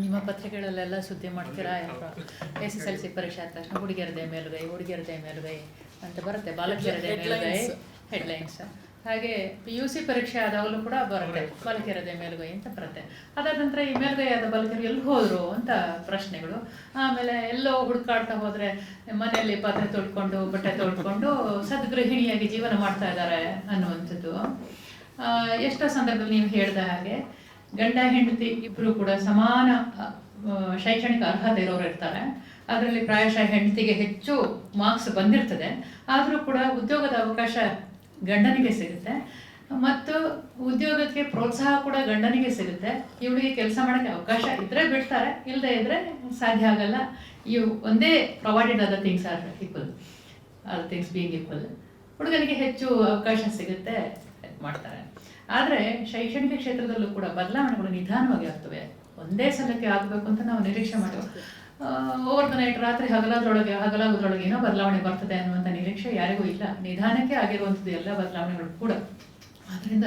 ನಿಮ್ಮ ಪತ್ರಿಕೆಗಳಲ್ಲೆಲ್ಲ ಸುದ್ದಿ ಮಾಡ್ತೀರಾ ಎಸ್ ಎಸ್ ಎಲ್ ಸಿ ಪರೀಕ್ಷೆ ಆದ ತಕ್ಷಣ ಹುಡುಗಿಯರದೇ ಮೇಲುಗೈ ಹುಡುಗಿಯರದೇ ಮೇಲುಗೈ ಅಂತ ಬರುತ್ತೆ ಬಾಲಕಿಯರದೇ ಮೇಲುಗೈ ಹೆಡ್ಲೈನ್ಸ್ ಹಾಗೆ ಪಿ ಯು ಸಿ ಪರೀಕ್ಷೆ ಆದಾಗಲೂ ಕೂಡ ಬರುತ್ತೆ ಬಾಲಕಿಯರದೇ ಮೇಲುಗೈ ಅಂತ ಬರುತ್ತೆ. ಅದಾದ ನಂತರ ಈ ಮೇಲುಗೈ ಆದ ಬಾಲಕಿಯರು ಎಲ್ಲಿ ಹೋದ್ರು ಅಂತ ಪ್ರಶ್ನೆಗಳು. ಆಮೇಲೆ ಎಲ್ಲೋ ಹುಡುಕಾಡ್ತಾ ಹೋದ್ರೆ ಮನೆಯಲ್ಲಿ ಪಾತ್ರೆ ತೊಳ್ಕೊಂಡು ಬಟ್ಟೆ ತೊಳ್ಕೊಂಡು ಸದ್ಗೃಹಿಣಿಯಾಗಿ ಜೀವನ ಮಾಡ್ತಾ ಇದ್ದಾರೆ ಅನ್ನುವಂಥದ್ದು. ಎಷ್ಟೋ ಸಂದರ್ಭದಲ್ಲಿ ನೀವು ಹೇಳ್ದ ಹಾಗೆ. ಗಂಡ, ಹೆಂಡತಿ ಇಬ್ರು ಕೂಡ ಸಮಾನ ಶೈಕ್ಷಣಿಕ ಅರ್ಹತೆ ಇರೋರು ಇರ್ತಾರೆ. ಅದರಲ್ಲಿ ಪ್ರಾಯಶಃ ಹೆಂಡತಿಗೆ ಹೆಚ್ಚು ಮಾರ್ಕ್ಸ್ ಬಂದಿರ್ತದೆ. ಆದರೂ ಕೂಡ ಉದ್ಯೋಗದ ಅವಕಾಶ ಗಂಡನಿಗೆ ಸಿಗುತ್ತೆ. ಮತ್ತು ಉದ್ಯೋಗಕ್ಕೆ ಪ್ರೋತ್ಸಾಹ ಕೂಡ ಗಂಡನಿಗೆ ಸಿಗುತ್ತೆ. ಇವಳಿಗೆ ಕೆಲಸ ಮಾಡೋಕ್ಕೆ ಅವಕಾಶ ಇದ್ರೆ ಬಿಡ್ತಾರೆ ಇಲ್ಲದೆ ಇದ್ರೆ ಸಾಧ್ಯ ಆಗಲ್ಲ. ಇವು ಒಂದೇ ಪ್ರೊವೈಡೆಡ್ ಆದ things are equal are things being equal ಹುಡುಗನಿಗೆ ಹೆಚ್ಚು ಅವಕಾಶ ಸಿಗುತ್ತೆ ಮಾಡ್ತಾರೆ. ಆದರೆ ಶೈಕ್ಷಣಿಕ ಕ್ಷೇತ್ರದಲ್ಲೂ ಕೂಡ ಬದಲಾವಣೆಗಳು ನಿಧಾನವಾಗಿ ಆಗ್ತವೆ. ಒಂದೇ ಸಲಕ್ಕೆ ಆಗಬೇಕು ಅಂತ ನಾವು ನಿರೀಕ್ಷೆ ಮಾಡುವ ಓವರ್ ದ ನೈಟ್ ರಾತ್ರಿ ಹಗಲಾದ್ರೊಳಗೆ, ಹಗಲಾಗೋದ್ರೊಳಗೆ ಏನೋ ಬದಲಾವಣೆ ಬರ್ತದೆ ಅನ್ನುವಂಥ ನಿರೀಕ್ಷೆ ಯಾರಿಗೂ ಇಲ್ಲ. ನಿಧಾನಕ್ಕೆ ಆಗಿರುವಂಥದ್ದು ಎಲ್ಲ ಬದಲಾವಣೆಗಳು ಕೂಡ. ಆದ್ದರಿಂದ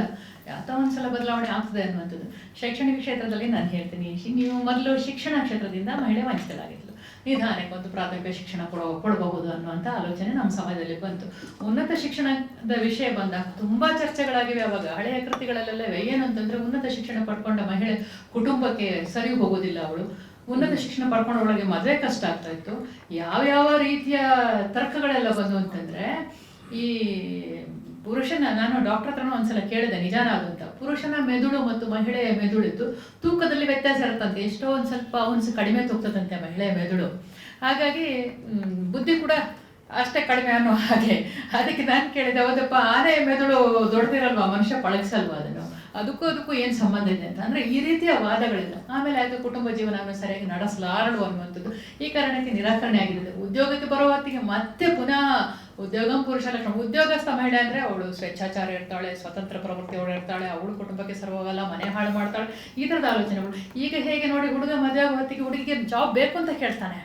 ಯಾತ ಒಂದ್ಸಲ ಬದಲಾವಣೆ ಆಗ್ತದೆ ಅನ್ನುವಂಥದ್ದು. ಶೈಕ್ಷಣಿಕ ಕ್ಷೇತ್ರದಲ್ಲಿ ನಾನು ಹೇಳ್ತೀನಿ ನೀವು ಮೊದಲು ಶಿಕ್ಷಣ ಕ್ಷೇತ್ರದಿಂದ ಮಹಿಳೆ ವಂಚಿತರಾಗಿದ್ಲು ನಿಧಾನಕ್ಕೆ ಒಂದು ಪ್ರಾಥಮಿಕ ಶಿಕ್ಷಣ ಕೊಡೋ ಕೊಡಬಹುದು ಅನ್ನುವಂಥ ಆಲೋಚನೆ ನಮ್ಮ ಸಮಾಜದಲ್ಲಿ ಬಂತು. ಉನ್ನತ ಶಿಕ್ಷಣದ ವಿಷಯ ಬಂದಾಗ ತುಂಬಾ ಚರ್ಚೆಗಳಾಗಿವೆ ಅವಾಗ. ಹಳೆಯ ಕೃತಿಗಳಲ್ಲೆಲ್ಲ ಏನಂತಂದ್ರೆ ಉನ್ನತ ಶಿಕ್ಷಣ ಪಡ್ಕೊಂಡ ಮಹಿಳೆ ಕುಟುಂಬಕ್ಕೆ ಸರಿ ಹೋಗೋದಿಲ್ಲ ಅವಳು. ಉನ್ನತ ಶಿಕ್ಷಣ ಪಡ್ಕೊಂಡವಳಿಗೆ ಮದುವೆ ಕಷ್ಟ ಆಗ್ತಾ ಇತ್ತು. ಯಾವ್ಯಾವ ರೀತಿಯ ತರ್ಕಗಳೆಲ್ಲ ಬಂದು ಅಂತಂದ್ರೆ ಈ ಪುರುಷನ ನಾನು ಡಾಕ್ಟರ್ ಹತ್ರನೂ ಒಂದ್ಸಲ ಕೇಳಿದೆ, ನಿಜಾನ ಅಂತ. ಪುರುಷನ ಮೆದುಳು ಮತ್ತು ಮಹಿಳೆಯ ಮೆದುಳಿದ್ದು ತೂಕದಲ್ಲಿ ವ್ಯತ್ಯಾಸ ಇರುತ್ತಂತೆ. ಎಷ್ಟೋ ಒಂದು ಸ್ವಲ್ಪ ಒಂದು ಕಡಿಮೆ ತೂಗ್ತದಂತೆ ಮಹಿಳೆಯ ಮೆದುಳು. ಹಾಗಾಗಿ ಬುದ್ಧಿ ಕೂಡ ಅಷ್ಟೇ ಕಡಿಮೆ ಅನ್ನೋ ಹಾಗೆ. ಅದಕ್ಕೆ ನಾನು ಕೇಳಿದೆ, ಹೌದಪ್ಪ ಆನೆ ಮೆದುಳು ದೊಡ್ಡದಿರಲ್ವಾ ಮನುಷ್ಯ ಪಳಗಿಸಲ್ವಾ ಅದನ್ನು? ಅದಕ್ಕೂ ಅದಕ್ಕೂ ಏನು ಸಂಬಂಧ ಇದೆ ಅಂತ. ಅಂದರೆ ಈ ರೀತಿಯ ವಾದಗಳಿಲ್ಲ. ಆಮೇಲೆ ಅದು ಕುಟುಂಬ ಜೀವನವನ್ನು ಸರಿಯಾಗಿ ನಡೆಸಲಾರಳು ಅನ್ನುವಂಥದ್ದು ಈ ಕಾರಣಕ್ಕೆ ನಿರಾಕರಣೆ ಆಗಿದೆ ಉದ್ಯೋಗಕ್ಕೆ ಬರುವ ಹೊತ್ತಿಗೆ ಮತ್ತೆ ಪುನಃ ಉದ್ಯೋಗಂ ಪುರುಷ ಲಕ್ಷಣ. ಉದ್ಯೋಗಸ್ಥ ಮಹಿಳೆ ಅಂದ್ರೆ ಅವಳು ಸ್ವೇಚ್ಛಾಚಾರ ಇರ್ತಾಳೆ, ಸ್ವತಂತ್ರ ಪ್ರವೃತ್ತಿ ಅವಳು ಇರ್ತಾಳೆ, ಅವಳು ಕುಟುಂಬಕ್ಕೆ ಸರ್ವಗಲ್ಲ ಮನೆ ಹಾಳು ಮಾಡ್ತಾಳೆ, ಈ ಥರದ ಆಲೋಚನೆಗಳು ಈಗ ಹೇಗೆ ನೋಡಿ ಹುಡುಗ ಮದುವೆ ಹೊತ್ತಿಗೆ ಹುಡುಗಿಗೆ ಜಾಬ್ ಬೇಕು ಅಂತ ಕೇಳ್ತಾನೆ.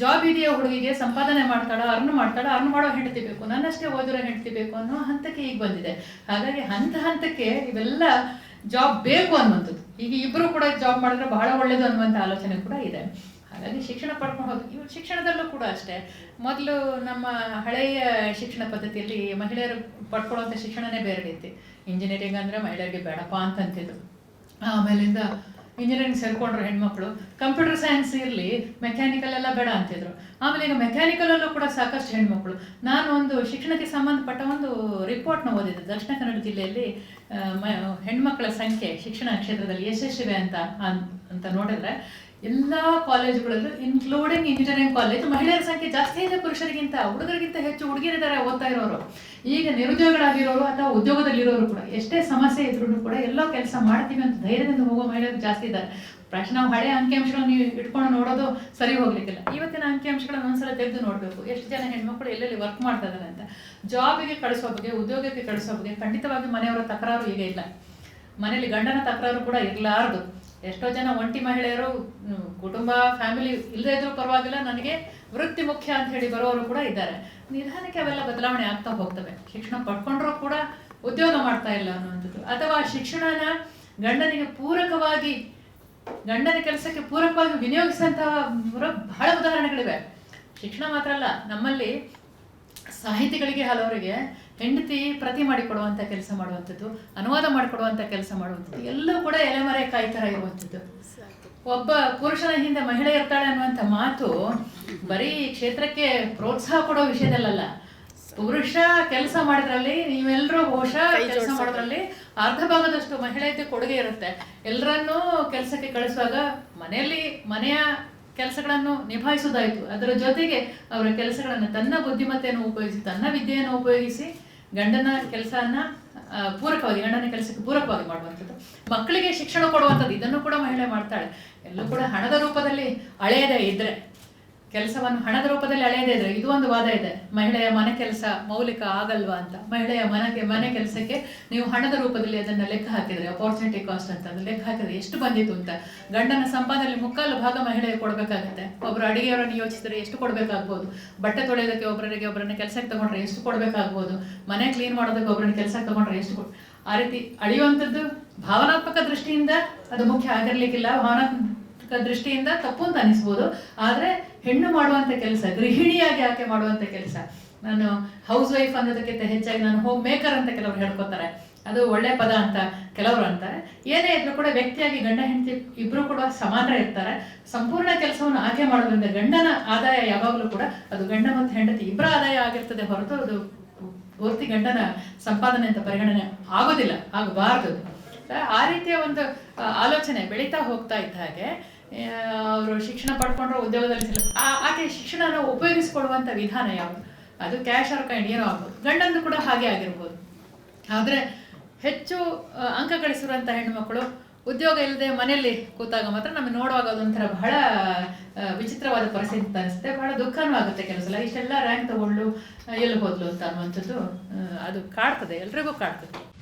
ಜಾಬ್ ಇದೆಯೋ ಹುಡುಗಿಗೆ? ಸಂಪಾದನೆ ಮಾಡ್ತಾಳ ಅರ್ನ್ ಮಾಡ್ತಾಳ? ಅರ್ನ್ ಮಾಡೋ ಹೆಂಡತಿ ಬೇಕು? ನನ್ನಷ್ಟೇ ಓದಿರೋ ಹೆಂಡತಿ ಬೇಕು ಅನ್ನೋ ಹಂತಕ್ಕೆ ಈಗ ಬಂದಿದೆ. ಹಾಗಾಗಿ ಹಂತ ಹಂತಕ್ಕೆ ಇವೆಲ್ಲ ಜಾಬ್ ಬೇಕು ಅನ್ನುವಂಥದ್ದು. ಈಗ ಇಬ್ಬರು ಕೂಡ ಜಾಬ್ ಮಾಡಿದ್ರೆ ಬಹಳ ಒಳ್ಳೇದು ಅನ್ನುವಂಥ ಆಲೋಚನೆ ಕೂಡ ಇದೆ. ಹಾಗಾಗಿ ಶಿಕ್ಷಣ ಪಡ್ಕೊಂಡು ಹೋಗಿ ಇವ್ರು ಶಿಕ್ಷಣದಲ್ಲೂ ಕೂಡ ಅಷ್ಟೇ. ಮೊದಲು ನಮ್ಮ ಹಳೆಯ ಶಿಕ್ಷಣ ಪದ್ಧತಿಯಲ್ಲಿ ಮಹಿಳೆಯರು ಪಡ್ಕೊಳ್ಳುವಂಥ ಶಿಕ್ಷಣನೇ ಬೇರೆ ರೀತಿ. ಇಂಜಿನಿಯರಿಂಗ್ ಅಂದರೆ ಮಹಿಳೆಯರಿಗೆ ಬೇಡಪ್ಪ ಅಂತಂತಿದ್ರು. ಆಮೇಲಿಂದ ಇಂಜಿನಿಯರಿಂಗ್ ಸೇರ್ಕೊಂಡ್ರು ಹೆಣ್ಮಕ್ಳು. ಕಂಪ್ಯೂಟರ್ ಸೈನ್ಸ್ ಇರಲಿ ಮೆಕ್ಯಾನಿಕಲ್ ಎಲ್ಲ ಬೇಡ ಅಂತಿದ್ರು. ಆಮೇಲೆ ಈಗ ಮೆಕ್ಯಾನಿಕಲಲ್ಲೂ ಕೂಡ ಸಾಕಷ್ಟು ಹೆಣ್ಮಕ್ಳು. ನಾನು ಒಂದು ಶಿಕ್ಷಣಕ್ಕೆ ಸಂಬಂಧಪಟ್ಟ ಒಂದು ರಿಪೋರ್ಟ್ನ ಓದಿದ್ದೆ. ದಕ್ಷಿಣ ಕನ್ನಡ ಜಿಲ್ಲೆಯಲ್ಲಿ ಹೆಣ್ಮಕ್ಳ ಸಂಖ್ಯೆ ಶಿಕ್ಷಣ ಕ್ಷೇತ್ರದಲ್ಲಿ ಯಶಸ್ವಿವೆ ಅಂತ ಅಂತ ನೋಡಿದ್ರೆ ಎಲ್ಲ ಕಾಲೇಜುಗಳಲ್ಲೂ ಇನ್ಕ್ಲೂಡಿಂಗ್ ಇಂಜಿನಿಯರಿಂಗ್ ಕಾಲೇಜ್ ಮಹಿಳೆಯರ ಸಂಖ್ಯೆ ಜಾಸ್ತಿ ಇದೆ ಪುರುಷರಿಗಿಂತ, ಹುಡುಗರಿಗಿಂತ ಹೆಚ್ಚು ಹುಡುಗಿರಿದ್ದಾರೆ ಓದ್ತಾ ಇರೋರು. ಈಗ ನಿರುದ್ಯೋಗಗಳಾಗಿರೋರು ಅಥವಾ ಉದ್ಯೋಗದಲ್ಲಿರೋರು ಕೂಡ ಎಷ್ಟೇ ಸಮಸ್ಯೆ ಇದ್ರೂ ಕೂಡ ಎಲ್ಲೋ ಕೆಲಸ ಮಾಡ್ತೀವಿ ಅಂತ ಧೈರ್ಯದಿಂದ ಹೋಗೋ ಮಹಿಳೆಯರು ಜಾಸ್ತಿ ಇದ್ದಾರೆ. ಪ್ರಶ್ನೆ ನಾವು ಹಳೆಯ ಅಂಕಿಅಂಶಗಳನ್ನು ನೀವು ಇಟ್ಕೊಂಡು ನೋಡೋದು ಸರಿ ಹೋಗ್ಲಿಕ್ಕಿಲ್ಲ. ಇವತ್ತಿನ ಅಂಕಿಅಂಶಗಳನ್ನು ಒಂದ್ಸಲ ತೆಗೆದು ನೋಡಬೇಕು. ಎಷ್ಟು ಜನ ಹೆಣ್ಮಕ್ಳು ಎಲ್ಲೆಲ್ಲಿ ವರ್ಕ್ ಮಾಡ್ತಾ ಇದ್ದಾರೆ ಅಂತ. ಜಾಬಿಗೆ ಕಳಿಸೋ ಬಗ್ಗೆ, ಉದ್ಯೋಗಕ್ಕೆ ಕಳಿಸೋ ಬಗ್ಗೆ ಖಂಡಿತವಾಗಿ ಮನೆಯವರ ತಕರಾರು ಈಗ ಇಲ್ಲ. ಮನೇಲಿ ಗಂಡನ ತಕರಾರು ಕೂಡ ಇರಲಾರದು. ಎಷ್ಟೋ ಜನ ಒಂಟಿ ಮಹಿಳೆಯರು ಕುಟುಂಬ, ಫ್ಯಾಮಿಲಿ ಇಲ್ಲದೇ ಇದ್ರೂ ಪರವಾಗಿಲ್ಲ, ನನಗೆ ವೃತ್ತಿ ಮುಖ್ಯ ಅಂತ ಹೇಳಿ ಬರೋರು ಕೂಡ ಇದ್ದಾರೆ. ನಿಧಾನಕ್ಕೆ ಅವೆಲ್ಲ ಬದಲಾವಣೆ ಆಗ್ತಾ ಹೋಗ್ತವೆ. ಶಿಕ್ಷಣ ಪಡ್ಕೊಂಡ್ರು ಕೂಡ ಉದ್ಯೋಗ ಮಾಡ್ತಾ ಇಲ್ಲ ಅನ್ನುವಂಥದ್ದು. ಅಥವಾ ಶಿಕ್ಷಣನ ಗಂಡನಿಗೆ ಪೂರಕವಾಗಿ, ಗಂಡನ ಕೆಲಸಕ್ಕೆ ಪೂರಕವಾಗಿ ವಿನಿಯೋಗಿಸಿದಂತಹ ಬಹಳ ಉದಾಹರಣೆಗಳಿವೆ. ಶಿಕ್ಷಣ ಮಾತ್ರ ಅಲ್ಲ, ನಮ್ಮಲ್ಲಿ ಸಾಹಿತಿಗಳಿಗೆ, ಹಲವರಿಗೆ ಹೆಂಡತಿ ಪ್ರತಿ ಮಾಡಿಕೊಡುವಂಥ ಕೆಲಸ ಮಾಡುವಂಥದ್ದು ಅನುವಾದ ಮಾಡಿಕೊಡುವಂಥ ಕೆಲಸ ಮಾಡುವಂಥದ್ದು ಎಲ್ಲೂ ಕೂಡ ಎಲೆಮರೆ ಕಾಯಿ ಥರ ಇರುವಂಥದ್ದು. ಒಬ್ಬ ಪುರುಷನ ಹಿಂದೆ ಮಹಿಳೆ ಇರ್ತಾಳೆ ಅನ್ನುವಂಥ ಮಾತು ಬರೀ ಕ್ಷೇತ್ರಕ್ಕೆ ಪ್ರೋತ್ಸಾಹ ಕೊಡೋ ವಿಷಯದಲ್ಲಲ್ಲ. ಪುರುಷ ಕೆಲಸ ಮಾಡಿದ್ರಲ್ಲಿ ನೀವೆಲ್ಲರೂ ಬಹುಶಃ ಕೆಲಸ ಮಾಡೋದ್ರಲ್ಲಿ ಅರ್ಧ ಭಾಗದಷ್ಟು ಮಹಿಳೆಯದ್ದು ಕೊಡುಗೆ ಇರುತ್ತೆ. ಎಲ್ಲರನ್ನೂ ಕೆಲಸಕ್ಕೆ ಕಳಿಸುವಾಗ ಮನೆಯಲ್ಲಿ ಮನೆಯ ಕೆಲಸಗಳನ್ನು ನಿಭಾಯಿಸುವುದಾಯಿತು. ಅದರ ಜೊತೆಗೆ ಅವರ ಕೆಲಸಗಳನ್ನು ತನ್ನ ಬುದ್ಧಿಮತ್ತೆಯನ್ನು ಉಪಯೋಗಿಸಿ ತನ್ನ ವಿದ್ಯೆಯನ್ನು ಉಪಯೋಗಿಸಿ ಗಂಡನ ಕೆಲಸನ ಪೂರಕವಾಗಿ, ಗಂಡನ ಕೆಲಸಕ್ಕೆ ಪೂರಕವಾಗಿ ಮಾಡುವಂಥದ್ದು. ಮಕ್ಕಳಿಗೆ ಶಿಕ್ಷಣ ಕೊಡುವಂಥದ್ದು, ಇದನ್ನು ಕೂಡ ಮಹಿಳೆ ಮಾಡ್ತಾಳೆ. ಎಲ್ಲೂ ಕೂಡ ಹಣದ ರೂಪದಲ್ಲಿ ಹಳೆಯದೇ ಇದ್ರೆ. ಕೆಲಸವನ್ನು ಹಣದ ರೂಪದಲ್ಲಿ ಅಳೆಯದೇ ಇದು ಒಂದು ವಾದ ಇದೆ. ಮಹಿಳೆಯ ಮನೆ ಕೆಲಸ ಮೌಲಿಕ ಆಗಲ್ವಾ ಅಂತ. ಮಹಿಳೆಯ ಮನೆಗೆ, ಮನೆ ಕೆಲಸಕ್ಕೆ ನೀವು ಹಣದ ರೂಪದಲ್ಲಿ ಅದನ್ನ ಲೆಕ್ಕ ಹಾಕಿದ್ರೆ ಅಪಾರ್ಚುನಿಟಿ ಕಾಸ್ಟ್ ಅಂತ ಅದನ್ನ ಲೆಕ್ಕ ಹಾಕಿದ್ರೆ ಎಷ್ಟು ಬಂದಿತ್ತು ಅಂತ. ಗಂಡನ ಸಂಪಾದನೆ ಮುಕ್ಕಾಲು ಭಾಗ ಮಹಿಳೆಗೆ ಕೊಡಬೇಕಾಗುತ್ತೆ. ಒಬ್ರು ಅಡಿಗೆಯವರನ್ನು ಯೋಚಿಸಿದ್ರೆ ಎಷ್ಟು ಕೊಡಬೇಕಾಗ್ಬೋದು? ಬಟ್ಟೆ ತೊಳೆಯೋದಕ್ಕೆ ಒಬ್ಬರಿಗೆ ಒಬ್ಬರನ್ನ ಕೆಲಸಕ್ಕೆ ತಗೊಂಡ್ರೆ ಎಷ್ಟು ಕೊಡಬೇಕಾಗ್ಬೋದು? ಮನೆ ಕ್ಲೀನ್ ಮಾಡೋದಕ್ಕೆ ಒಬ್ಬರನ್ನ ಕೆಲಸಕ್ಕೆ ತಗೊಂಡ್ರೆ ಎಷ್ಟು ಆ ರೀತಿ ಅಳಿಯುವಂಥದ್ದು ಭಾವನಾತ್ಮಕ ದೃಷ್ಟಿಯಿಂದ ಅದು ಮುಖ್ಯ. ಆಗಿರ್ಲಿಕ್ಕಿಲ್ಲ ಭಾವನಾತ್ಮಕ ದೃಷ್ಟಿಯಿಂದ ತಪ್ಪು ಅಂತ ಅನಿಸ್ಬೋದು. ಆದರೆ ಹೆಣ್ಣು ಮಾಡುವಂಥ ಕೆಲಸ, ಗೃಹಿಣಿಯಾಗಿ ಆಕೆ ಮಾಡುವಂಥ ಕೆಲಸ. ನಾನು ಹೌಸ್ ವೈಫ್ ಅನ್ನೋದಕ್ಕಿಂತ ಹೆಚ್ಚಾಗಿ ನಾನು ಹೋಮ್ ಮೇಕರ್ ಅಂತ ಕೆಲವರು ಹೇಳ್ಕೊತಾರೆ. ಅದು ಒಳ್ಳೆ ಪದ ಅಂತ ಕೆಲವರು ಅಂತಾರೆ. ಏನೇ ಇದ್ರೂ ಕೂಡ ವ್ಯಕ್ತಿಯಾಗಿ ಗಂಡ, ಹೆಂಡತಿ ಇಬ್ರು ಕೂಡ ಸಮಾನ ಇರ್ತಾರೆ. ಸಂಪೂರ್ಣ ಕೆಲಸವನ್ನು ಆಕೆ ಮಾಡೋದ್ರಿಂದ ಗಂಡನ ಆದಾಯ ಯಾವಾಗಲೂ ಕೂಡ ಅದು ಗಂಡ ಮತ್ತು ಹೆಂಡತಿ ಇಬ್ಬರ ಆದಾಯ ಆಗಿರ್ತದೆ ಹೊರತು ಅದು ಪೂರ್ತಿ ಗಂಡನ ಸಂಪಾದನೆ ಅಂತ ಪರಿಗಣನೆ ಆಗೋದಿಲ್ಲ, ಆಗಬಾರ್ದು. ಆ ರೀತಿಯ ಒಂದು ಆಲೋಚನೆ ಬೆಳೀತಾ ಹೋಗ್ತಾ ಇದ್ದ ಹಾಗೆ ಅವರು ಶಿಕ್ಷಣ ಪಡ್ಕೊಂಡ್ರೆ ಉದ್ಯೋಗದಲ್ಲಿ ಸಿಲ- ಆಕೆ ಶಿಕ್ಷಣನ ಉಪಯೋಗಿಸ್ಕೊಳ್ಳುವಂಥ ವಿಧಾನ ಯಾವುದು? ಅದು ಕ್ಯಾಶ್ ಆರ್ ಕೈಂಡ್, ಏನೋ ಆಗ್ಬೋದು. ಗಂಡಂದು ಕೂಡ ಹಾಗೆ ಆಗಿರ್ಬೋದು. ಆದರೆ ಹೆಚ್ಚು ಅಂಕ ಗಳಿಸಿರುವಂಥ ಹೆಣ್ಣುಮಕ್ಕಳು ಉದ್ಯೋಗ ಇಲ್ಲದೆ ಮನೆಯಲ್ಲಿ ಕೂತಾಗ ಮಾತ್ರ ನಮಗೆ ನೋಡುವಾಗ ಅದೊಂಥರ ಬಹಳ ವಿಚಿತ್ರವಾದ ಪರಿಸ್ಥಿತಿ ಅನಿಸುತ್ತೆ. ಬಹಳ ದುಃಖನೂ ಆಗುತ್ತೆ ಕೆಲಸ ಇಷ್ಟೆಲ್ಲ ರ್ಯಾಂಕ್ ತಗೊಂಡು ಎಲ್ಲಿ ಹೋದ್ಲು ಅಂತ ಅನ್ನುವಂಥದ್ದು ಅದು ಕಾಡ್ತದೆ. ಎಲ್ರಿಗೂ ಕಾಡ್ತದೆ.